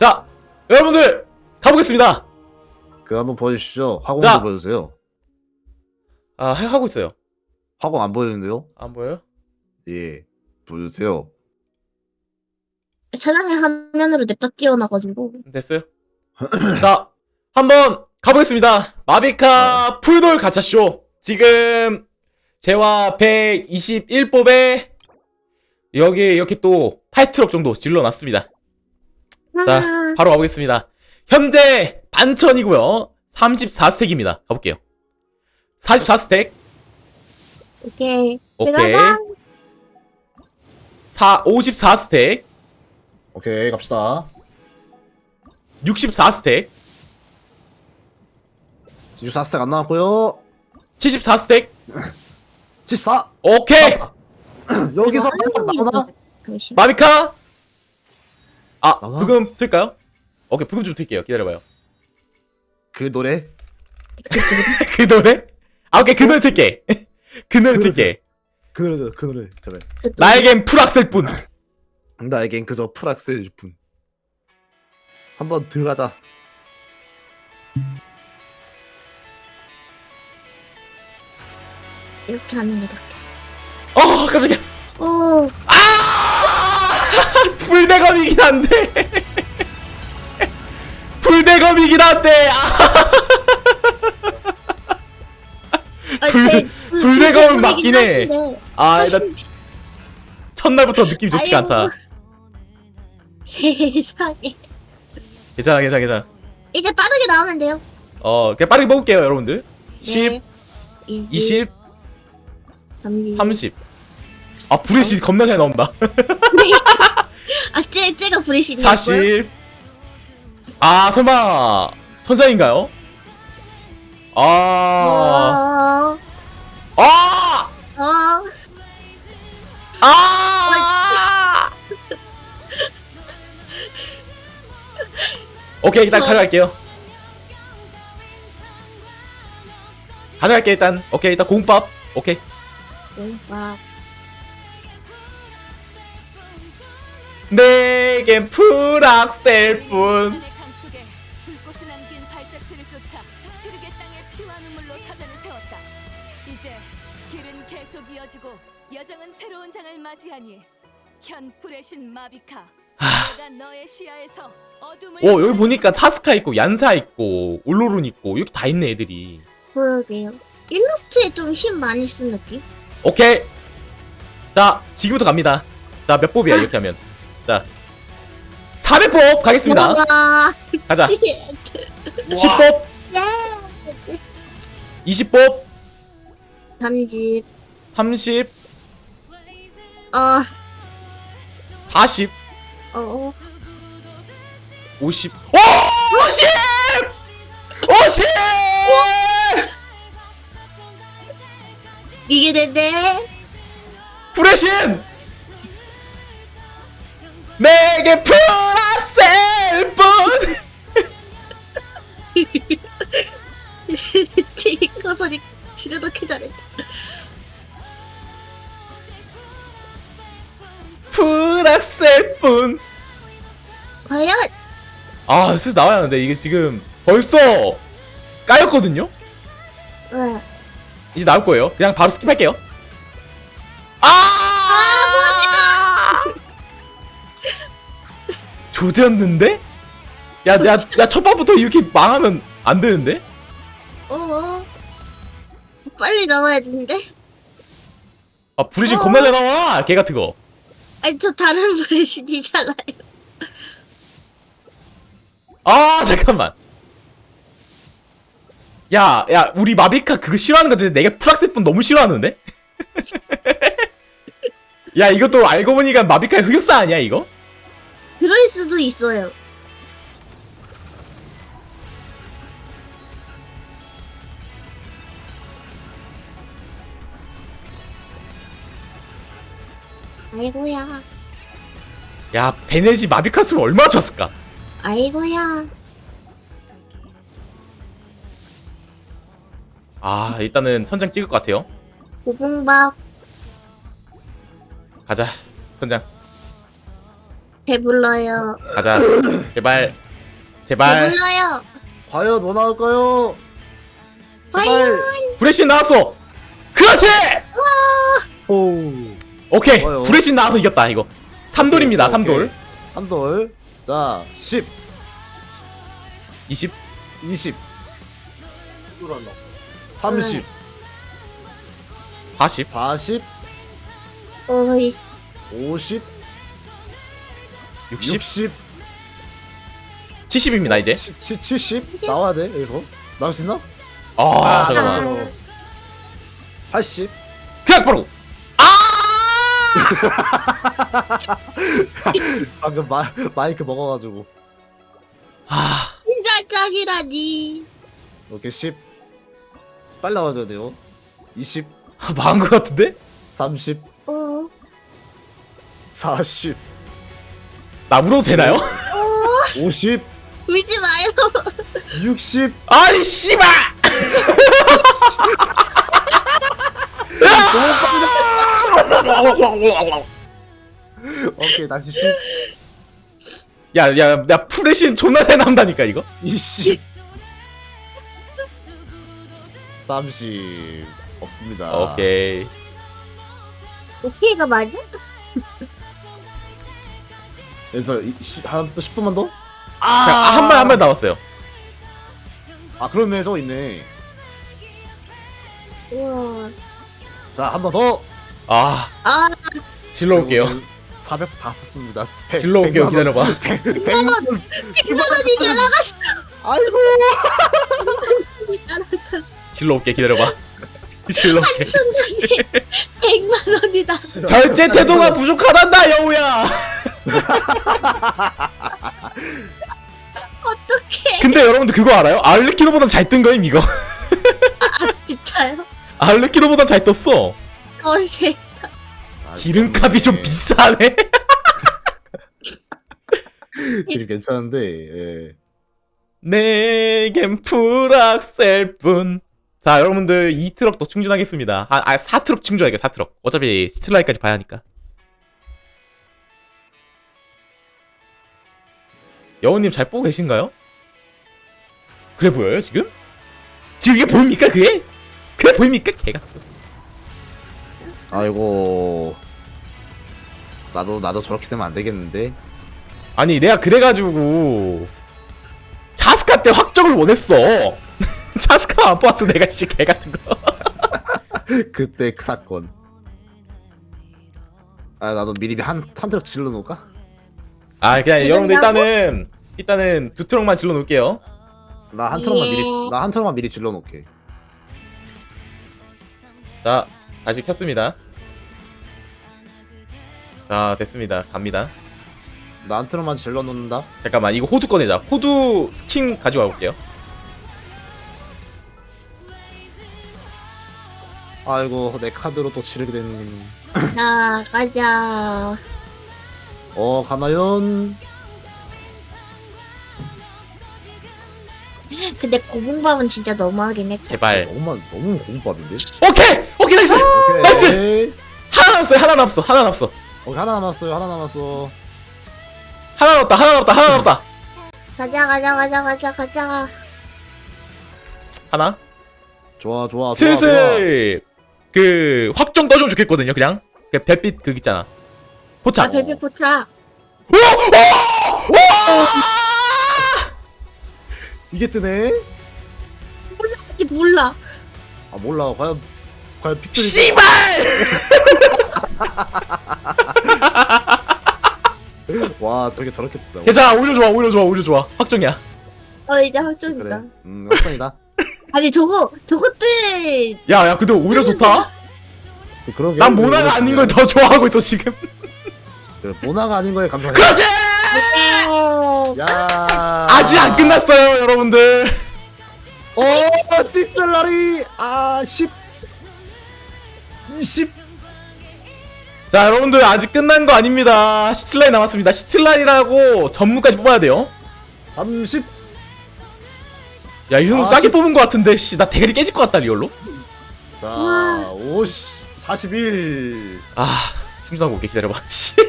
자, 여러분들 가보겠습니다. 그 한번 보여주시죠. 화공 자. 좀 보여주세요. 아, 해- 하고 있어요. 화공 안 보이는데요? 안 보여요? 예. 보여주세요. 사장님 화면으로 냅다 띄워놔가지고 됐어요? 자, 한번 가보겠습니다. 마비카 풀돌 가차쇼. 지금 제와 121뽑에 여기 이렇게 또 8트럭 정도 질러놨습니다. 자, 아, 바로 가보겠습니다. 현재 반천이고요. 34스택입니다. 가볼게요. 44스택. 오케이 오케이. 들어가. 4, 54스택. 오케이 갑시다. 64스택. 24스택 안 나왔고요. 74스택. 14. 오케이. 여기서 이거 마지막 나오나? 잠시 마비카. 아, 나와? 부금 틀까요? 오케이, 부금 좀 틀게요. 기다려봐요. 그 노래 그 노래? 아, 오케이, 그 노래 틀게. 그 노래 틀게. 그 노래 그 노래 제발. 나에겐 풀악셀 뿐. 나에겐 그저 풀악셀일 뿐. 한번 들어가자. 이렇게 하는 애들 어, 깜짝이야. 오 아! 불대검이긴 한데. 불대검이긴 한데. 아! 불- 불대검은 맞긴 해. 아, 나 첫날부터 느낌이 좋지가 아이고. 않다. 세상에 괜찮아, 괜찮아, 괜찮아. 이제 빠르게 나오면 돼요 어, 그냥 빠르게 먹을게요, 여러분들. 10, 네. 20, 30 30. 아, 브레시 겁나 잘 나온다. 아 쟤, 쟤가 브레시니 40. 아, 설마, 천장인가요? 아, 어, 아! 어, 아! 오케이, 일단 저- 가져갈게요. 가져갈게, 일단. 오케이, 일단 공밥. 오케이. 와, 내겐 풀악셀 뿐. 의 강속에 불꽃이 남긴 발자취를 쫓아 지르게 땅에 피와 눈물로 사전을 세웠다. 이제 길은 계속 이어지고 여정은 새로운 장을 맞이하니 현 불의 신 마비카 내가 너의 시야에서 어둠을 오, 여기 보니까 차스카 있고, 얀사 있고, 울로룬 있고, 여기 다 있네, 애들이. 그러게요 일러스트에 좀 힘 많이 쓴 느낌? 오케이. 자, 지금부터 갑니다. 자, 몇 뽑이야, 이렇게 하면. 자. 400뽑 가겠습니다. 와, 가자. 예. 10뽑, 20뽑, 30 30, 어, 40, 어, 어 50. 오! 50! 50! 이게 되네 프레신! 내게 플라셀 뿐! 이거 소리 지르덕히 잘했다 플라셀 뿐! 과연 아, 슬슬 나와야 하는데, 이게 지금 벌써 까였거든요? 어, 이제 나올 거예요. 그냥 바로 스킵할게요. 조졌는데? 야, 야, 야, 첫 판부터 이렇게 망하면 안 되는데? 어, 어 빨리 나와야 되는데 아, 브리신 어. 겁나 잘 나와! 개 같은 거. 아니 저 다른 브레신이잖아요 아, 잠깐만. 야, 야, 우리 마비카 그거 싫어하는 거 같은데 내가 프락테폰 너무 싫어하는데? 야, 이것도 알고 보니까 마비카의 흑역사 아니야, 이거? 그럴 수도 있어요 아이고야 야, 베네지 마비카스면 얼마나 좋았을까? 아이고야 아, 일단은 천장 찍을 것 같아요. 고봉밥 가자, 천장. 배불러요. 가자. 제발. 제발. 배불러요. 과연 뭐 나올까요? 제발. 과연. 브레신 나왔어. 그렇지. 오. 오케이. 좋아요. 브레신 나와서 이겼다 이거. 삼돌입니다. 오케이, 삼돌. 삼돌. 자, 10, 20. 20, 30, 40. 40, 어이. 50, 60. 60, 70입니다 이제. 70, 70 나와야 돼 여기서 나올 수 있나? 아, 잠깐만. 아. 80, 그냥 바로. 아! 방금 마, 마이크 먹어가지고 아. 진짜 짝이라니. 오케이 10 빨리 나와줘야 돼요 20, 망한 것 같은데? 30, 어. 40, 나 울어도 되나요? 50, 울지 마요. 60 아니 씨발! 오케이 다시 10, 야, 야, 야, 프레신 존나 잘 나온다니까, 이거? 20 30 없습니다 오케이. 오케이가 맞아? 그래서 이- 시- 한 10분만 더? 자, 한 번, 한번 나왔어요. 아 그러네 저거 있네 우와. 자 한 번더 아, 아, 질러 올게요. 400다 썼습니다 질러 올게요, 기다려봐. 100만 원 100만 원이 날아갔어. 아이고. 질러 올게, 기다려봐. 질러 올게. 한순간에 100만 원이다. 결제 태도가 부족하단다, 여우야! 어떡해. 근데 여러분들 그거 알아요? 알르키노보다 잘 뜬 거임, 이거. 진짜요? 알르키노보다 잘 떴어. 어세. 아, 기름값이 좀 예. 비싸네? 기름 괜찮은데 예. 내겐 풀악셀 뿐. 자, 여러분들 2트럭 더 충전하겠습니다. 아, 아 4트럭 충전할게요, 4트럭. 어차피 스틸라이까지 봐야 하니까. 여우님 잘 보고 계신가요? 그래 보여요, 지금? 지금 이게 보입니까, 그게? 그래 보입니까, 걔가? 아이고 나도 나도 저렇게 되면 안 되겠는데 아니, 내가 그래가지고. 자스카 때 확정을 원했어. 자스카 안 뽑았어, 내가 씨, 개 같은 거. 그때 그 사건 아 나도 미리 한, 한 트럭 질러 놓을까? 아 그냥 여러분들? 일단은 일단은 두 트럭만 질러 놓을게요. 나 한 트럭만 예. 미리 나 한 트럭만 미리 질러 놓을게. 자 다시 켰습니다. 자 됐습니다. 갑니다. 나 한 트럭만 질러 놓는다? 잠깐만 이거 호두 꺼내자. 호두 스킨 가지고 와볼게요. 아이고 내 카드로 또 지르게 되는 자, 가자. 어 가나연? 근데 고봉밥은 진짜 너무하긴 했다. 제발. 너무 너무 공밥인데? 오케이! 오케이 나이스! 오케이. 나이스! 하나 남았어요 하나 남았어 하나 남았어. 오케이 하나 남았어요 하나 남았어. 하나 남았다 하나 남았다 하나 남았다. 가자, 가자, 가자, 가자, 가자. 하나? 좋아 좋아 좋아, 슬슬 그 확정 떠주면 좋겠거든요 그냥? 그 별빛 그 있잖아 아, 포착 별빛 포착. 오! 오! 오! 이게 뜨네 아직 몰라. 아 몰라 과연 과연 픽들이 씨발! 와 저게 저렇게 뜬다 괜찮아 오히려 좋아 오히려 좋아 오히려 좋아 확정이야 어, 이제 확정이다. 그래 음 확정이다 아니, 저거, 저것들. 야 야 근데 오히려 좋다 그런 게난 모나가 아닌 걸 더 좋아하고 있어 지금 그래, 모나가 아닌 거에 감사해 그렇지! 어, 야 아직 안 끝났어요 여러분들 오 시틀라리 아 10. 20. 자 여러분들 아직 끝난 거 아닙니다 시틀라인 남았습니다 시틀라인이라고 전무까지 뽑아야 돼요 30. 야 이 정도 아, 싸게 시- 뽑은 거 같은데 씨 나 대가리 깨질 것 같다 리얼로 자 50. 41. 아 충전하고 올게 기다려봐 씨.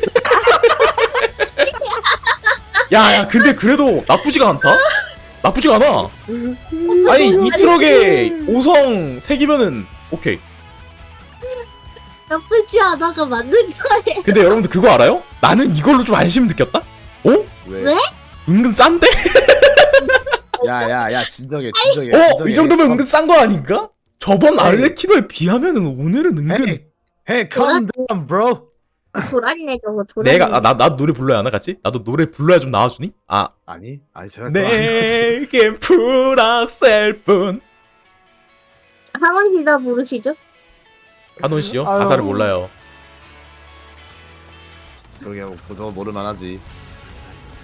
야 야 근데 그래도 나쁘지가 않다 나쁘지가 않아 아니 이 트럭에 5성 3기면은 오케이 나쁘지 않아가 맞는 거예요. 근데 여러분들 그거 알아요? 나는 이걸로 좀 안심 느꼈다? 어? 왜? 왜? 은근 싼데? 야야야 진정해 진정해. 어? 진정해. 이 정도면 아, 은근 싼 거 아닌가? 저번 에이. 알레키노에 비하면은 오늘은 은근 Hey, hey, calm down, bro. 도라리네 저거 도라리. 내가 아, 나, 나 노래 불러야 하나 같이? 나도 노래 불러야 좀 나와주니? 아 아니, 아니 제가 그거 아니지. 내게 풀었을 뿐 하원 씨다 부르시죠? 한원 씨요? 아유. 가사를 몰라요 그러게 뭐 저거 모를만 하지.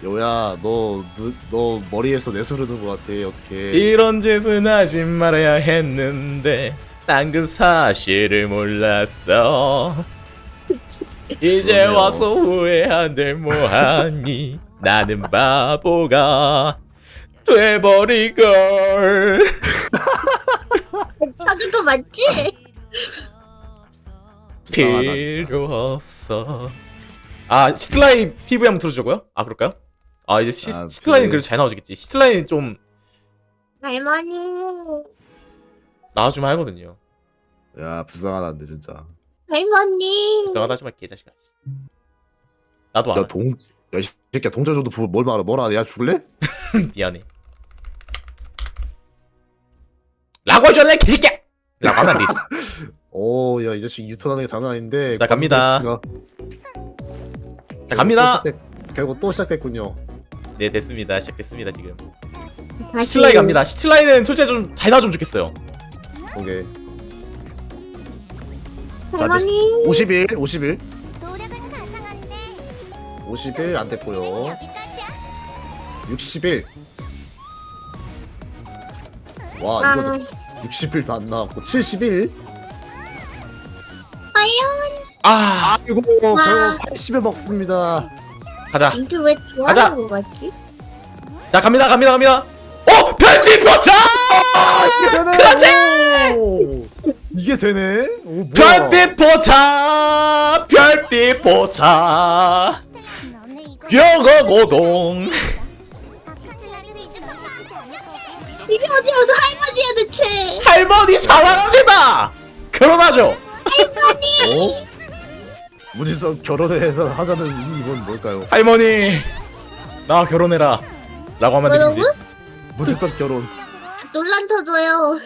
여우야, 너, 너, 너 머리에서 내 흐르는 것 같아. 어떻게? 이런 짓은 하지 말아야 했는데 난 그 사실을 몰랐어 이제. 와서 후회한들 뭐하니 나는 바보가 돼버리걸 찾은 거 맞지? 필요 없어 아 시틀라인 PV 한번 틀어주자고요? 아 그럴까요? 아 이제 시, 아, 시틀라인 그래. 그래도 잘 나와주겠지 시틀라인 좀 할머니. 나와주면 하거든요 야, 불쌍하다, 근데 진짜. 할머니. 불쌍하다 하지마 개자식아 나도 야, 알아 동, 야, 이 새끼야, 동전 정도 부- 뭘 말아? 뭐라? 야, 죽을래? 미안해. 라고 해줘야 개새끼야! 라고 하면 안 돼. 오, 야, 이 자식 유턴하는 게 장난 아닌데. 자, 갑니다. 자, 갑니다. 결국 또 시작됐군요. 네, 됐습니다. 시작됐습니다, 지금. 다시. 시틀라이 갑니다. 시틀라이는 솔직히 좀 잘 나와주면 좋겠어요. 오케이. 할머니. 51, 51, 노력은 가상한데 51 안 됐고요. 여기까지야. 61. 와, 아, 이거 61도 안 나왔고 71. 과연 아, 이거 와. 결국 80에 먹습니다. 가자. 왜 가자. 좋아하는 거 같지? 자, 갑니다, 갑니다, 갑니다. 어! 편집 포차! 이게 되네. 그렇지! 오, 이게 되네. 오, 뭐야? 별빛 포차! 별빛 못하지 않냐? 이게 어디면서 할머니야 대체? 할머니 사랑합니다! 결혼하죠! 어? 무지성 결혼을 해서 하자는 이 이건 뭘까요? 할머니, 나 결혼해라. 라고 하면 뭐라고? 되겠지. 무지성 결혼. 논란 터져요.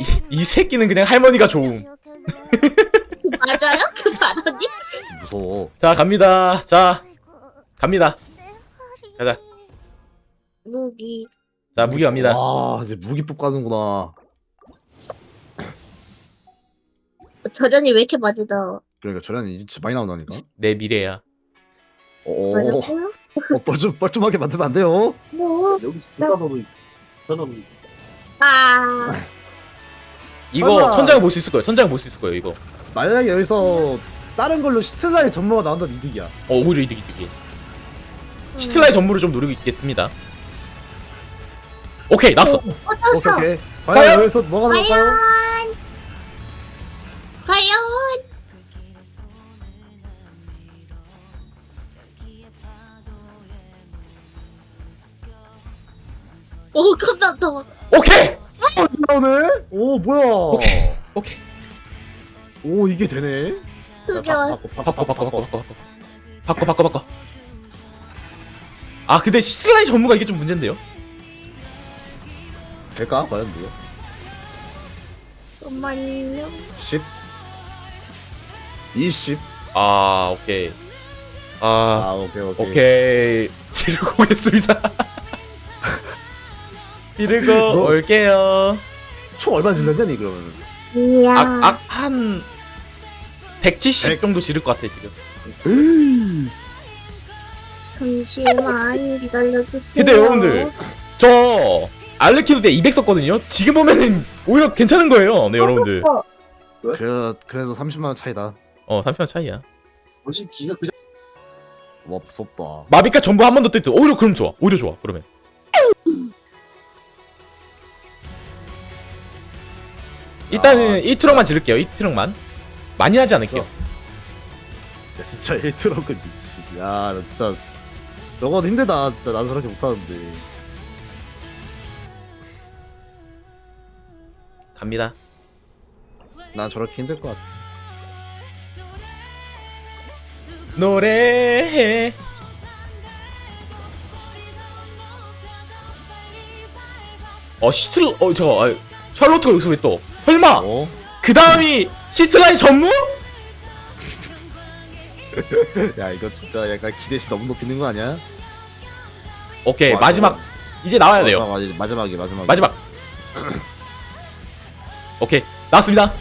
이, 이 새끼는 그냥 할머니가 좋음. 맞아요? 그 발언이? 무서워. 자, 갑니다. 자, 갑니다. 가자. 무기. 자, 무기 갑니다. 와, 이제 무기법 가는구나. 저련이 왜 이렇게 맞으다? 그러니까 저런 진짜 많이 나온다니까. 내 미래야. 오, 맞았어요? 어, 뻘쭘 뻘쭘하게 만들면 안 돼요. 뭐? 여기 스타너로 저는 아. 이거 설마- 천장을 볼 수 있을 거예요. 천장을 볼 수 있을 거예요, 이거. 만약에 여기서 다른 걸로 시틀라의 전무가 나온다면 이득이야. 어, 오히려 이득이지, 이게. 시틀라의 전무를 좀 노리고 있겠습니다. 오케이, 났어. 오케이 뻗었어. 오케이. 과연? 과연 여기서 뭐가 나올까요? 과연. 과연. 오 깜짝다. 오케이! 어, 나오네. 오 뭐야? 오케이. 오케이. 오 이게 되네. 바꿔, 바꿔, 바꿔, 바꿔, 바꿔. 바꿔, 바꿔, 바꿔. 아, 근데 시틀라의 전무가 이게 좀 문제인데요? 될까? 과연 뭐야? 잠깐만요. 10 20 아, 오케이. 아, 아 오케이 오케이. 오케이. 지르고 오겠습니다. 지르고 너- 올게요. 총 얼마 질렀냐 니 그러면? 이야. 악, 악, 한, 170 백. 정도 지를 것 같아, 지금. 에이. 잠시만 기다려주세요. 근데 여러분들, 저, 알르키도 때 200 썼거든요? 지금 보면은 오히려 괜찮은 거예요, 네, 여러분들. 어, 그래 그래도 30만 원 차이다. 어, 30만 차이야. 와 무섭다. 마비가 전부 한 번더 뜯어. 오히려 그럼 좋아. 오히려 좋아, 그러면. 일단은 아, 이 트럭만 지를게요, 이 트럭만. 많이 하지 않을게요. 야, 진짜 1트럭은 미치. 야, 나 진짜 저건 힘들다. 진짜 난 저렇게 못하는데. 갑니다. 난 저렇게 힘들 것 같아. 노래해. 어 시틀 어 잠깐 아, 샬로트가 여기서 왜 또? 설마 어? 그 다음이 시틀라인 전무? 야, 이거 진짜 약간 기대시 너무 높이는 거 아니야? 오케이 맞아. 마지막 이제 나와야 돼요. 마지막, 마지막이 마지막. 마지막. 오케이 나왔습니다.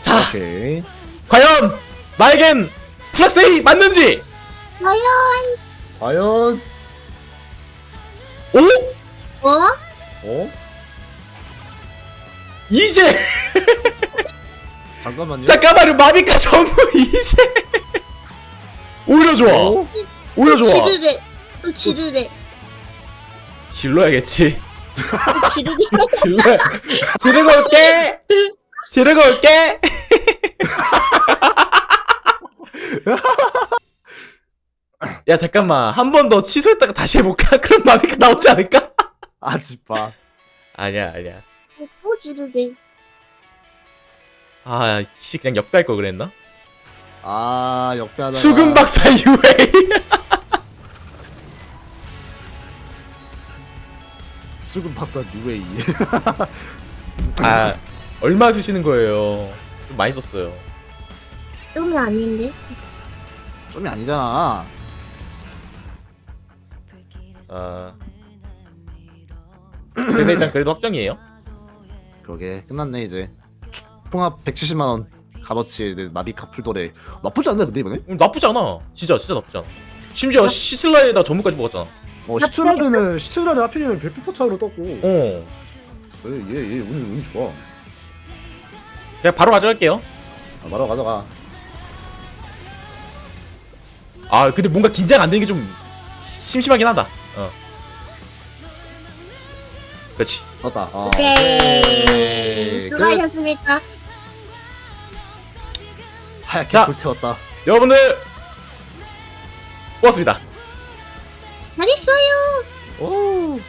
자 오케이. 과연 나에겐 플러스 A 맞는지 과연 과연 오 어? 어? 이제 잠깐만요. 잠깐만요 마비카 전무 이제 오히려 좋아 어? 오히려 또 좋아 지르래. 또 지르래. 질러야겠지 또 지르래. 질러 지르고 올게 지르고 올게 야 잠깐만 한 번 더 취소했다가 다시 해볼까? 그럼 마비카 나오지 않을까? 아, 집봐. 아니야 아니야 또 지르래. 아씨 그냥 역배할 걸 그랬나? 아, 역배하다. 수근 박사 유해 수근 박사 뉴웨이. 아 얼마 쓰시는 거예요? 좀 많이 썼어요. 좀이 아닌데. 좀이 아니잖아. 아 근데 일단 그래도 확정이에요. 그러게 끝났네 이제. 통합 170만 원 값어치 내 마비 카 풀도래. 나쁘지 않네 근데 이번에. 음, 나쁘지 않아. 진짜 진짜 나쁘지 않아. 심지어 시슬라에다 전문까지 먹었잖아. 어 시트라르는 시트라르 하필이면 별피포 차로 떴고. 어. 얘얘얘 운이 운이 좋아. 그냥 바로 가져갈게요. 아, 말아 가져가. 아 근데 뭔가 긴장 안 되는 게 좀 심심하긴 하다. 어. 그렇지. 떴다. 어, 오케이. 끝. 수고하셨습니다. 하얗게 자. 불태웠다. 여러분들 고맙습니다. 잘했어요. 오.